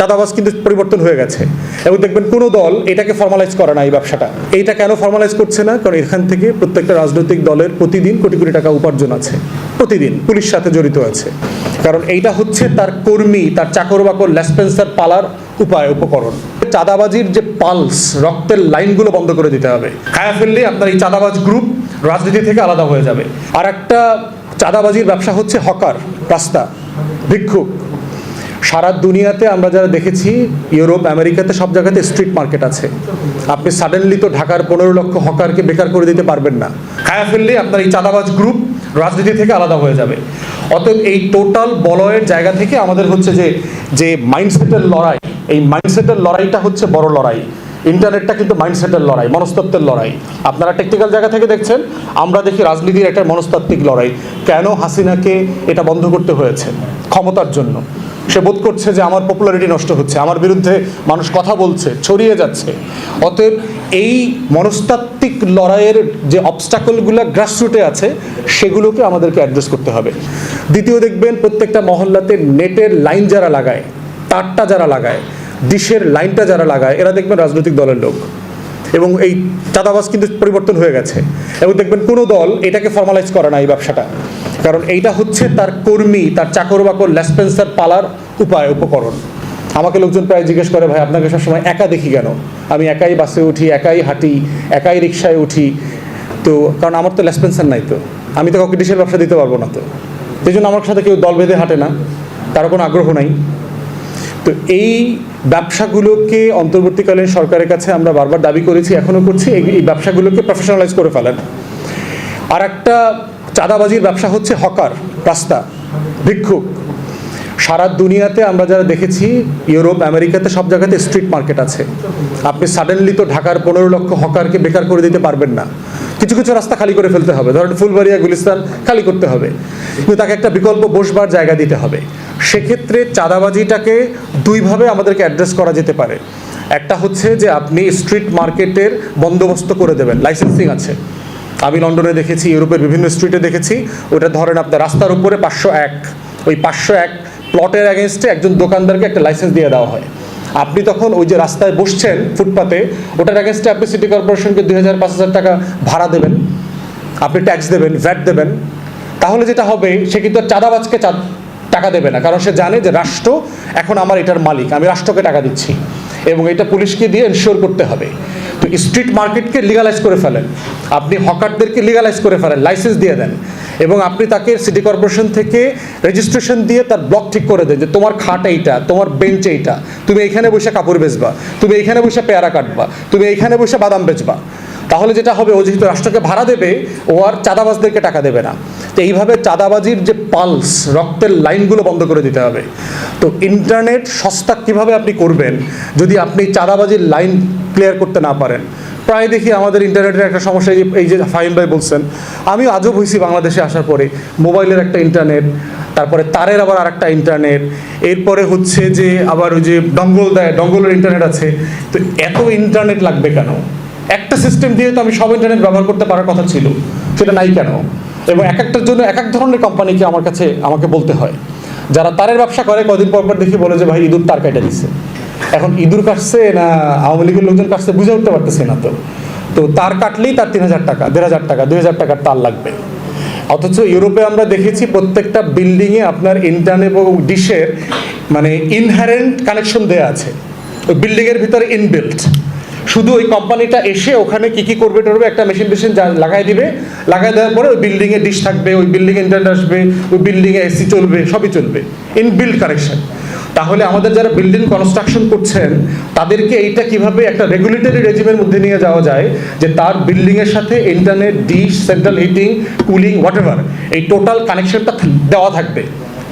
চাঁদাবাজ কিন্তু পরিবর্তন হয়ে গেছে। এবং দেখবেন কোনো দল এটাকে ফর্মালাইজ করে না এই ব্যবসাটা। এইটা কেন ফর্মালাইজ করছে না? কারণ এখান থেকে প্রত্যেকটা রাজনৈতিক দলের প্রতিদিন কোটি কোটি টাকা উপার্জন আছে। প্রতিদিন পুলিশ সাথে জড়িত আছে। কারণ এইটা হচ্ছে তার কর্মী, তার চাকর বাকর লেসপেন্সার পালার উপায়, উপকরণ। চাঁদাবাজির যে পালস, রক্তের লাইনগুলো বন্ধ করে দিতে হবে। খায়া ফেললে আপনার এই চাঁদাবাজ গ্রুপ রাজনীতি থেকে আলাদা হয়ে যাবে। আর একটা চাঁদাবাজির ব্যবসা হচ্ছে হকার, রাস্তা, ভিক্ষুক। সারা দুনিয়াতে আমরা যারা দেখেছি, ইউরোপ, আমেরিকাতে সব জায়গাতে স্ট্রিট মার্কেট আছে। আপনি সাডেনলি তো ঢাকার পনেরো লক্ষ হকারকে বেকার করে দিতে পারবেন না। খায়া ফেললে আপনার এই চাঁদাবাজ গ্রুপ রাজনীতি থেকে আলাদা হয়ে যাবে। অতএব এই টোটাল বলয়ের জায়গা থেকে আমাদের হচ্ছে যে যে মাইন্ডসেটের লড়াই, এই মাইন্ডসেটের লড়াইটা হচ্ছে বড় লড়াই। ইন্টারনেটটা কিন্তু মাইন্ডসেটের লড়াই, মনস্তত্ত্বের লড়াই। আপনারা টেকনিক্যাল জায়গা থেকে দেখছেন, আমরা দেখি রাজনীতির একটা মনস্তাত্ত্বিক লড়াই। কেন হাসিনাকে এটা বন্ধ করতে হয়েছে? ক্ষমতার জন্য। সে বোধ করছে যে আমার পপুলারিটি নষ্ট হচ্ছে, আমার বিরুদ্ধে মানুষ কথা বলছে, ছড়িয়ে যাচ্ছে। অতএব এই মনস্তাত্ত্বিক লড়াইয়ের যে অবস্টাকলগুলো গ্রাসরুটে আছে, সেগুলোকে আমাদেরকে অ্যাড্রেস করতে হবে। দ্বিতীয় দেখবেন, প্রত্যেকটা মহল্লাতে নেটের লাইন যারা লাগায়, তারটা যারা লাগায় ডিশের লাইনটা যারা লাগায়, এরা দেখবেন রাজনৈতিক দলের লোক। এবং এই চাঁদাবাজ কিন্তু পরিবর্তন হয়ে গেছে। এবং দেখবেন কোনো দল এটাকে ফর্মালাইজ করে না এই ব্যবসাটা। কারণ এইটা হচ্ছে তার কর্মী, তার চাকর বাকর লেসপেন্সার পালার উপায়, উপকরণ। আমাকে লোকজন প্রায় জিজ্ঞেস করে, ভাই, আপনাকে সবসময় একা দেখি কেন? আমি একাই বাসে উঠি, একাই হাঁটি, একাই রিক্সায় উঠি। তো কারণ আমার তো লেসপেন্সার নাই তো। আমি তো কাউকে ডিশের ব্যবসা দিতে পারব না তো। সেই জন্য আমার সাথে কেউ দল বেঁধে হাঁটে না। কারও কোনো আগ্রহ নাই। তো এই ব্যবসাগুলোকে অন্তর্বর্তীকালীন সরকারের কাছে আমরা বারবার দাবি করেছি, এখনও করছি। এই ব্যবসাগুলোকে প্রফেশনালাইজ করে ফেলেন। আর একটা চাঁদাবাজির ব্যবসা হচ্ছে হকার, রাস্তা, ভিক্ষুক। সারা দুনিয়াতে আমরা যারা দেখেছি, ইউরোপ, আমেরিকাতে সব জায়গাতে স্ট্রিট মার্কেট আছে। আপনি সাডেনলি তো ঢাকার পনেরো লক্ষ হকারকে বেকার করে দিতে পারবেন না। কিছু কিছু রাস্তা খালি করে ফেলতে হবে। ধরেন ফুলবাড়িয়া গুলিস্তান খালি করতে হবে। কিন্তু তাকে একটা বিকল্প বসবার জায়গা দিতে হবে। সেক্ষেত্রে চাঁদাবাজিটাকে দুইভাবে আমাদেরকে অ্যাড্রেস করা যেতে পারে। একটা হচ্ছে যে আপনি স্ট্রিট মার্কেটের বন্দোবস্ত করে দেবেন লাইসেন্সিং আছে। আমি লন্ডনে দেখেছি, ইউরোপের বিভিন্ন স্ট্রিটে দেখেছি, ওটা ধরেন আপনার রাস্তার উপরে পাঁচশো এক। ওই পাঁচশো এক প্লটের অ্যাগেনস্টে একজন দোকানদারকে একটা লাইসেন্স দিয়ে দেওয়া হয়। আপনি তখন ওই যে রাস্তায় বসছেন ফুটপাতে, ওটার অ্যাগেনস্টে আপনি সিটি কর্পোরেশনকে দুই হাজার পাঁচ হাজার টাকা ভাড়া দেবেন। আপনি ট্যাক্স দেবেন ভ্যাট দেবেন। তাহলে যেটা হবে, সে কিন্তু চাঁদাবাজকে চা- টাকা দেবে না, কারণ সে জানে যে রাষ্ট্র এখন আমার এটার মালিক, আমি রাষ্ট্রকে টাকা দিচ্ছি এবং এটা পুলিশকে দিয়ে এনশিওর করতে হবে। তো স্ট্রিট মার্কেটকে লিগালাইজ করে ফেলেন, আপনি হকারদেরকে লিগালাইজ করে ফেলেন লাইসেন্স দিয়ে দেন, এবং আপনি তাকে সিটি কর্পোরেশন থেকে রেজিস্ট্রেশন দিয়ে তার ব্লক ঠিক করে দেন যে তোমার খাট এইটা, তোমার বেঞ্চ এইটা, তুমি এখানে বসে কাপড় বেচবা, তুমি এখানে বসে পেয়ারা কাটবা, তুমি এখানে বসে বাদাম বেচবা। তাহলে যেটা হবে, ও যেহেতু রাষ্ট্রকে ভাড়া দেবে, ও আর চাঁদাবাজদেরকে টাকা দেবে না। তো এইভাবে চাঁদাবাজির যে পালস, রক্তের লাইনগুলো বন্ধ করে দিতে হবে। তো ইন্টারনেট সস্তা কীভাবে আপনি করবেন, যদি আপনি চাঁদাবাজির লাইন ক্লিয়ার করতে না পারেন? প্রায় দেখি আমাদের ইন্টারনেটের একটা সমস্যা, এই যে- ফাহিম ভাই বলছেন আমি আজব হয়েছি বাংলাদেশে আসার পরে, মোবাইলের একটা ইন্টারনেট, তারপরে তারের আবার আরেকটা ইন্টারনেট, এরপরে হচ্ছে যে আবার ওই যে ডঙ্গল দেয় ডঙ্গলের ইন্টারনেট আছে। তো এত ইন্টারনেট লাগবে কেন? একটা সিস্টেম দিয়ে তো আমি সব ইন্টারনেট ব্যবহার করতে পারার কথা ছিল, সেটা নাই কেন? এবং এক একটার জন্য এক এক ধরনের কোম্পানিকে আমার কাছে, আমাকে বলতে হয়। যারা তারের ব্যবসা করে, কদিন পর পর দেখি বলে যে, ভাই, ইঁদুর তার কেটে দিচ্ছে এখন ইঁদুর কাটছে না আওয়ামী লীগের লোকজন কাটছে বুঝে উঠতে পারতেছে না তো। তো তার কাটলেই তার তিন হাজার টাকা, দেড় হাজার টাকা, দুই হাজার টাকার তার লাগবে। অথচ ইউরোপে আমরা দেখেছি প্রত্যেকটা বিল্ডিংয়ে আপনার ইন্টারনেট এবং ডিশের মানে ইনহারেন্ট কানেকশন দেওয়া আছে। বিল্ডিংয়ের ভিতরে ইনবিল্ট শুধু ওই কোম্পানিটা এসে ওখানে কি কি করবে টরবে একটা মেশিন টেশিন যা লাগাই দিবে, লাগাই দেওয়ার পরে ওই বিল্ডিংয়ে ডিশ থাকবে, ওই বিল্ডিংয়ে ইন্টারনেট আসবে, ওই বিল্ডিংয়ে এসি চলবে, সবই চলবে ইনবিল্ড কানেকশন তাহলে আমাদের যারা বিল্ডিং কনস্ট্রাকশন করছেন, তাদেরকে এইটা কীভাবে একটা রেগুলেটরি রেজিমের মধ্যে নিয়ে যাওয়া যায়, যে তার বিল্ডিংয়ের সাথে internet dish central heating cooling what এই টোটাল কানেকশনটা দেওয়া থাকবে।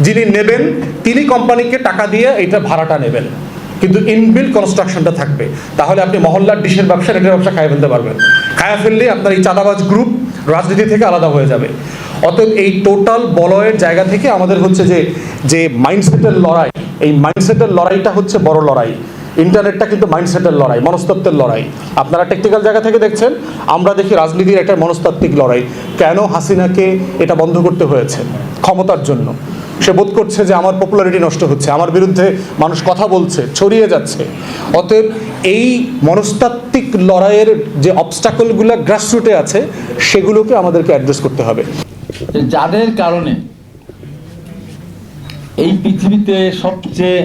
যিনি নেবেন, তিনি কোম্পানিকে টাকা দিয়ে এইটা ভাড়াটা নেবেন। কিন্তু ইনবিল্ড কনস্ট্রাকশনটা থাকবে। তাহলে আপনি মহল্লার ডিশের ব্যবসা, রেটের ব্যবসা খাইয়ে ফেলতে পারবেন। খায়া ফেললে আপনার এই চাঁদাবাজ গ্রুপ রাজনীতি থেকে আলাদা হয়ে যাবে। অতএব এই টোটাল বলয়ের জায়গা থেকে আমাদের হচ্ছে যে যে মাইন্ডসেটের লড়াই, এই মাইন্ডসেটের লড়াইটা হচ্ছে বড় লড়াই। ইন্টারনেটটা কিন্তু মাইন্ডসেটের লড়াই, মনস্তত্ত্বের লড়াই। আপনারা টেকনিক্যাল জায়গা থেকে দেখছেন, আমরা দেখি রাজনীতির একটা মনস্তাত্ত্বিক লড়াই। কেন হাসিনাকে এটা বন্ধ করতে হয়েছে? ক্ষমতার জন্য। সে বোধ করছে যে আমার পপুলারিটি নষ্ট হচ্ছে, আমার বিরুদ্ধে মানুষ কথা বলছে, ছড়িয়ে যাচ্ছে। অতএব এই মনস্তাত্ত্বিক লড়াইয়ের যে অবস্টাকলগুলো গ্রাসরুটে আছে, সেগুলোকে আমাদেরকে অ্যাড্রেস করতে হবে। যাদের কারণে এই পৃথিবীতে সবচেয়ে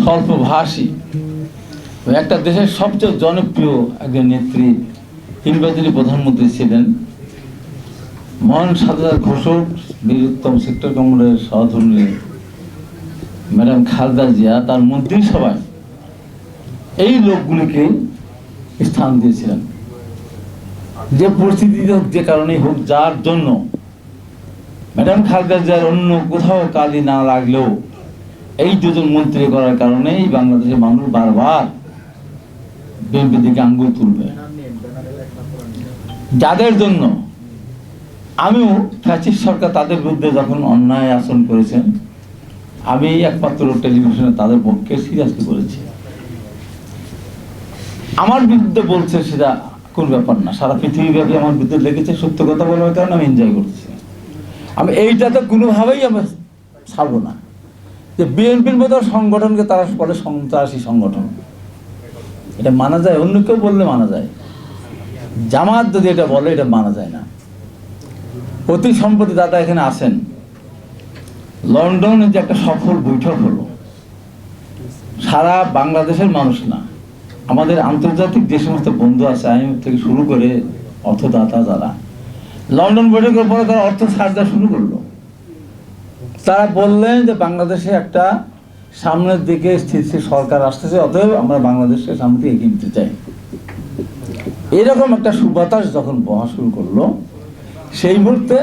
স্বল্পভাষী একটা দেশের সবচেয়ে জনপ্রিয় একজন নেত্রী কিংবা যিনি প্রধানমন্ত্রী ছিলেন মহান সাদার ঘোষক বীর উত্তম সেক্টর কমরের সহধর্মী ম্যাডাম খালেদা জিয়া তার মন্ত্রিসভায় এই লোকগুলিকে স্থান দিয়েছিলেন। যে পরিস্থিতি হোক, যে কারণেই হোক, যার জন্য ম্যাডাম খালদা জিয়ার অন্য কোথাও কালি না লাগলেও এই দুজন মন্ত্রী করার কারণেই বাংলাদেশের মানুষ বারবার বিএনপি দিকে আঙ্গুল তুলবে। যাদের জন্য আমিও ফ্যাসিস্ট সরকার তাদের বিরুদ্ধে যখন অন্যায় আচরণ করেছেন, আমি একমাত্র টেলিভিশনে তাদের পক্ষে সিরিয়াসলি করেছি আমার বিরুদ্ধে বলছে সেটা কোন ব্যাপার না। সারা পৃথিবীব্যাপী আমার বিরুদ্ধে লেগেছে, সত্য কথা বলার কারণে আমি এনজয় করছি। আমি এইটাতে কোনোভাবেই আমি ছাড়বো না। যে বিএনপির মতো সংগঠনকে তারা বলে সন্ত্রাসী সংগঠন। এটা মানা যায়, অন্য কেউ বললে মানা যায়। জামাত যদি এটা বলে, এটা মানা যায় না। অতি সম্প্রতি দাদা এখানে আসেন। লন্ডনে যে একটা সফল বৈঠক হলো, সারা বাংলাদেশের মানুষ না, আমাদের আন্তর্জাতিক যে সমস্ত বন্ধু আছে আইএমএফ থেকে শুরু করে অর্থদাতা যারা, লন্ডন বৈঠকের পরে তারা অর্থ ছাড় দেওয়া শুরু করল। তারা বললেন যে বাংলাদেশে একটা সামনের দিকে স্থিতিশীল সরকার আসতেছে, অতএব আমরা বাংলাদেশকে সামনে দিকে এগিয়ে নিতে চাই। এরকম একটা সুবাতাস যখন বহা শুরু করল সেই মুহূর্তে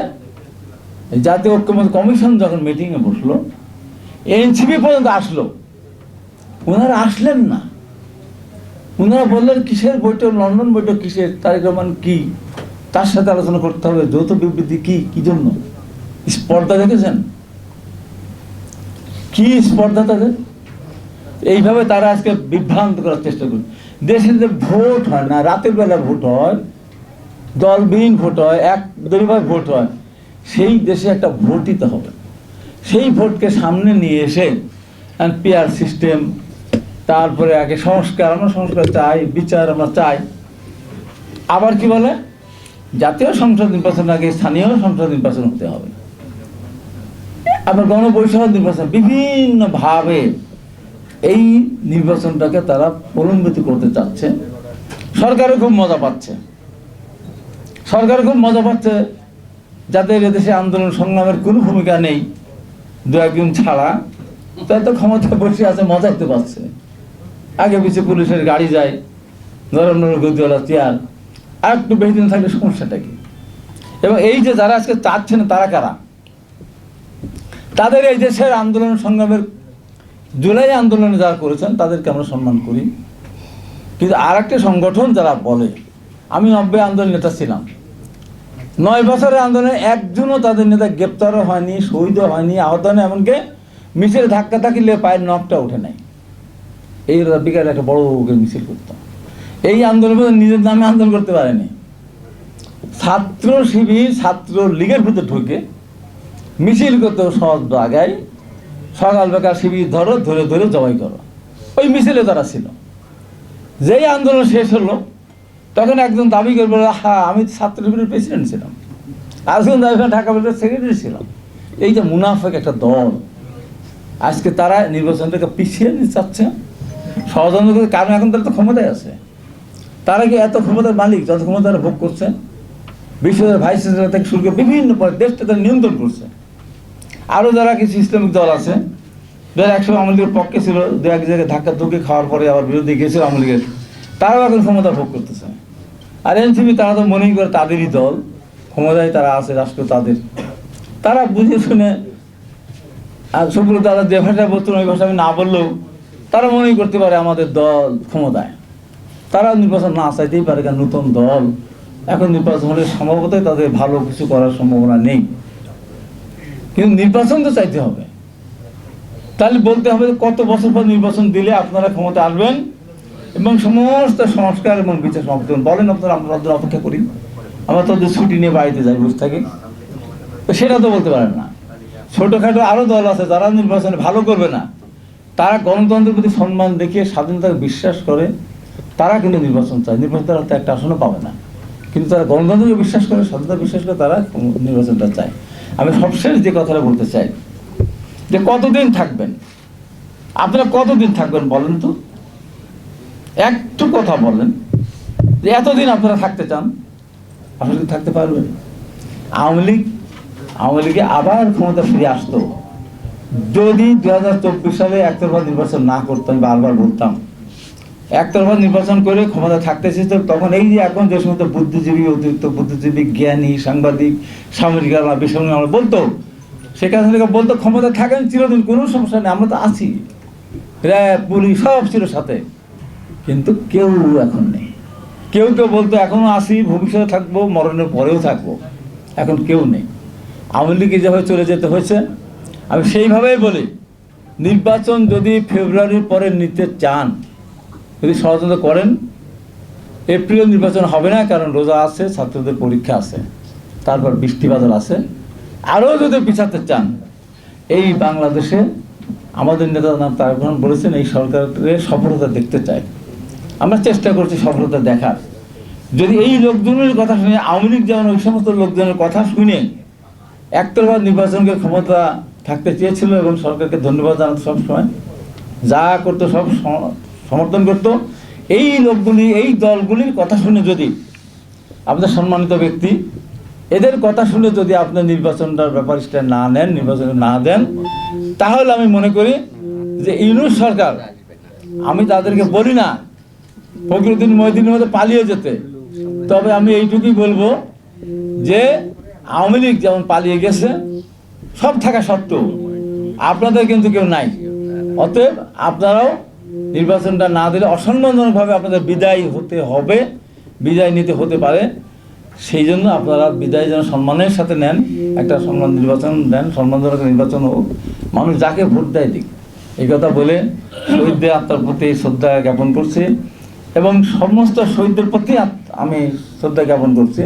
জাতীয় ঐক্যমত কমিশন যখন মিটিংয়ে বসল, এনসিপি পর্যন্ত আসলো। ওনারা আসলেন না। ওনারা বললেন, কিসের বৈঠক? লন্ডন বৈঠক কিসের? তারেক রহমান কি? তার সাথে আলোচনা করতে হবে। যৌথ বিবৃতি কি? কি জন্য? স্পর্ধা দেখেছেন? কি স্পর্ধা তাদের? এইভাবে তারা আজকে বিভ্রান্ত করার চেষ্টা করছে। দেশে যে ভোট হয় না, রাতের বেলা ভোট হয় দলবিহীন ভোট হয় এক দলীয় ভোট হয়, সেই দেশে একটা ভোট দিতে হবে। সেই ভোটকে সামনে নিয়ে এসে পিয়ার সিস্টেম তারপরে আগে সংস্কার, আমরা সংস্কার চাই, বিচার আমরা চাই। আবার কি বলে? জাতীয় সংসদ নির্বাচন আগে স্থানীয় সংসদ নির্বাচন হতে হবে। আবার গণপরিষদ নির্বাচন, বিভিন্নভাবে এই নির্বাচনটাকে তারা প্রলম্বিত করতে চাচ্ছে। সরকারও খুব মজা পাচ্ছে। সরকার খুব মজা পাচ্ছে? যাদের এদেশে আন্দোলন সংগ্রামের কোনো ভূমিকা নেই দু একজন ছাড়া তাই তো ক্ষমতা বসে আছে, মজা করতে পারছে আগে পিছিয়ে পুলিশের গাড়ি যায় নরম গতিওয়ালা চেয়ার, আর একটু বেশি দিন থাকলে সমস্যাটা কি? এবং এই যে যারা আজকে চাচ্ছেন তারা কারা? তাদের এই দেশের আন্দোলন সংগ্রামের জুলাই আন্দোলনে যারা করেছেন, তাদেরকে আমরা সম্মান করি। কিন্তু আর সংগঠন যারা বলে, আমি নব্বই আন্দোলন নেতা ছিলাম। নয় বছরের আন্দোলনে একজনও তাদের নেতা গ্রেপ্তারও হয়নি, শহীদও হয়নি, আহত হয়নি, এমনকি মিছিল ধাক্কা থাকিলে পায়ের নখটা উঠে নাই। এই বিকাল একটা বড় মিছিল করতো। এই আন্দোলন নিজের নামে আন্দোলন করতে পারেনি। ছাত্র শিবির, ছাত্র লীগের ভিতরে ঢুকে মিছিল করতে, সহজ আগায় সকাল বেকার শিবির ধরো, ধরে ধরে জবাই করো। ওই মিছিলে তারা ছিল, যেই আন্দোলন শেষ হলো তখন একজন দাবি করবে হ্যাঁ আমি ছাত্র শিবিরের প্রেসিডেন্ট ছিলাম। আরেকজন দাবি করে ঢাকা বিভাগের সেক্রেটারি ছিলাম। এই যে মুনাফেক একটা দল। আজকে তারা নির্বাচনটাকে পিছিয়ে নিতে চাচ্ছে। ষড়যন্ত্র করে কারণ এখন তারা তো ক্ষমতায় আছে। তারা কি এত ক্ষমতার মালিক, যত ক্ষমতা তারা ভোগ করছে? বিশ্বের ভাইস চ্যান্সেলর থেকে শুরু করে বিভিন্ন দেশটা তারা নিয়ন্ত্রণ করছে। আরও যারা কিছু ইসলামিক দল আছে, যারা একসময় আওয়ামী লীগের পক্ষে ছিল দু এক জায়গায় ধাক্কা ধুকে খাওয়ার পরে আবার বিরোধী গেছিল আওয়ামী লীগের। তারাও এখন ক্ষমতা ভোগ করতেছে। আর এনসিপি তারা তো মনেই করে তাদেরই দল, ক্ষমতায় তারা আছে রাষ্ট্র তাদের। তারা বুঝে শুনে, আর সুব্রত দাদা যে ভাষায় বলতেন ওই ভাষা আমি না বললেও তারা মনেই করতে পারে আমাদের দল ক্ষমতায়। তারা নির্বাচন না চাইতেই পারে কারণ নতুন দল। এখন নির্বাচন হলে সম্ভবতই তাদের ভালো কিছু করার সম্ভাবনা নেই। কিন্তু নির্বাচন তো চাইতে হবে। তাহলে বলতে হবে কত বছর পর নির্বাচন দিলে আপনারা ক্ষমতা আসবেন? এবং সমস্ত সংস্কার এবং বিচার সমাপ্ত বলেন আপনারা, আমরা তাদের অপেক্ষা করি। আমরা তাদের ছুটি নিয়ে বাড়িতে যাই, বসে থাকি। তো সেটা তো বলতে পারেন না। ছোটোখাটো আরও দল আছে, যারা নির্বাচনে ভালো করবে না, তারা গণতন্ত্রের প্রতি সম্মান দেখিয়ে স্বাধীনতাকে বিশ্বাস করে, তারা কিন্তু নির্বাচন চায়। নির্বাচন তারা তো একটা আসনও পাবে না। কিন্তু তারা গণতন্ত্রকে বিশ্বাস করে, স্বাধীনতা বিশ্বাস করে তারা নির্বাচনটা চায়। আমি সবশেষ যে কথাটা বলতে চাই, যে কতদিন থাকবেন? আপনারা কতদিন থাকবেন বলেন তো? একটু কথা বলেন। যে এতদিন আপনারা থাকতে চান কি থাকতে পারবেন? আওয়ামী লীগ, আওয়ামী লীগে আবার ক্ষমতা ফিরে আসতো। যদি দু হাজার চব্বিশ সালে একতরফা নির্বাচন না করতাম, আমি বারবার বলতাম, একতরফা নির্বাচন করে ক্ষমতা থাকতে চেয়েছে, তখন এই যে এখন যে সমস্ত বুদ্ধিজীবী, অতিরিক্ত বুদ্ধিজীবী, জ্ঞানী, সাংবাদিক, সামরিক আলা বেসামরিক আমরা বলতো সেখান থেকে বলতো, ক্ষমতা থাকেন চিরদিন, কোনো সমস্যা নেই, আমরা তো আছি। র্যাব, পুলিশ, সব ছিল সাথে। কিন্তু কেউ এখন নেই। কেউ কেউ বলতো, এখনও আসি, ভবিষ্যতে থাকব, মরণের পরেও থাকব। এখন কেউ নেই। আওয়ামী লীগে যেভাবে চলে যেতে হয়েছে, আমি সেইভাবেই বলি, নির্বাচন যদি ফেব্রুয়ারির পরে নিতে চান, যদি ষড়যন্ত্র করেন, এপ্রিল নির্বাচন হবে না, কারণ রোজা আছে, ছাত্রদের পরীক্ষা আছে, তারপর বৃষ্টি বাদল আছে। আরও যদি পিছাতে চান, এই বাংলাদেশে আমাদের নেতা নাম রহমান বলেছেন, এই সরকারের সফলতা দেখতে চাই। আমরা চেষ্টা করছি সফলতা দেখার। যদি এই লোকজনের কথা শুনে আওয়ামী লীগ যেমন ওই সমস্ত লোকজনের কথা শুনে একতরফা নির্বাচনকে ক্ষমতা থাকতে চেয়েছিল এবং সরকারকে ধন্যবাদ জানাতো সবসময়, যা করতো সব সমর্থন করতো, এই লোকগুলি, এই দলগুলির কথা শুনে যদি আপনার সম্মানিত ব্যক্তি এদের কথা শুনে যদি আপনি নির্বাচনটার ব্যাপারটা না নেন নির্বাচনে না দেন, তাহলে আমি মনে করি যে ইউনুস সরকার, আমি তাদেরকে বলি না ফখরুদ্দিন মহিদিনের মধ্যে পালিয়ে যেতে। তবে আমি এইটুকুই বলব যে আওয়ামী লীগ যেমন পালিয়ে গেছে, সব থাকা সত্ত্বেও আপনাদের কিন্তু কেউ নাই। অতএব আপনারাও নির্বাচনটা না দিলে অসম্মানজনকভাবে আপনাদের বিদায় হতে হবে, বিদায় নিতে হতে পারে। সেই জন্য আপনারা বিদায় যেন সম্মানের সাথে নেন, একটা সম্মান নির্বাচন দেন, সম্মানজনক নির্বাচন হোক, মানুষ যাকে ভোট দেয় দিক। এই কথা বলে শহীদদের আত্মার প্রতি শ্রদ্ধা জ্ঞাপন করছি। এবং সমস্ত শহীদদের প্রতি আমি শ্রদ্ধা জ্ঞাপন করছি।